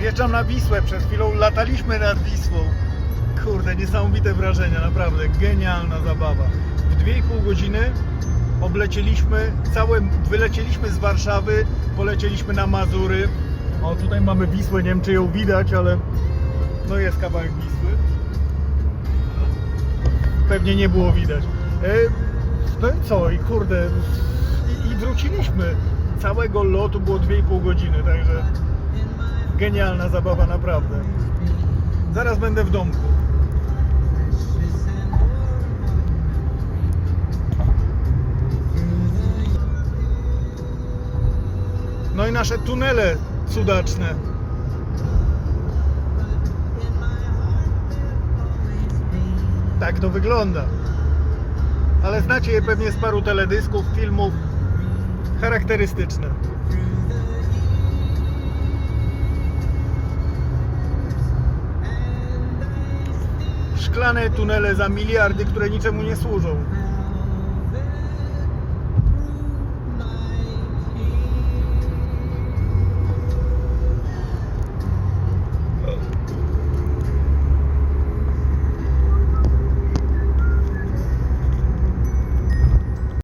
Wjeżdżam na Wisłę, przed chwilą lataliśmy nad Wisłą. Kurde, niesamowite wrażenia, naprawdę genialna zabawa. W 2,5 godziny oblecieliśmy całe, wylecieliśmy z Warszawy, polecieliśmy na Mazury. O, tutaj mamy Wisłę, nie wiem czy ją widać, ale no jest kawałek Wisły. Pewnie nie było widać. E, No i co? I kurde, i, i wróciliśmy. Całego lotu było 2,5 godziny, także genialna zabawa naprawdę. Zaraz będę w domku. No i nasze tunele cudaczne. Tak to wygląda. Ale znacie je pewnie z paru teledysków, filmów charakterystyczne. Szklane tunele za miliardy, które niczemu nie służą.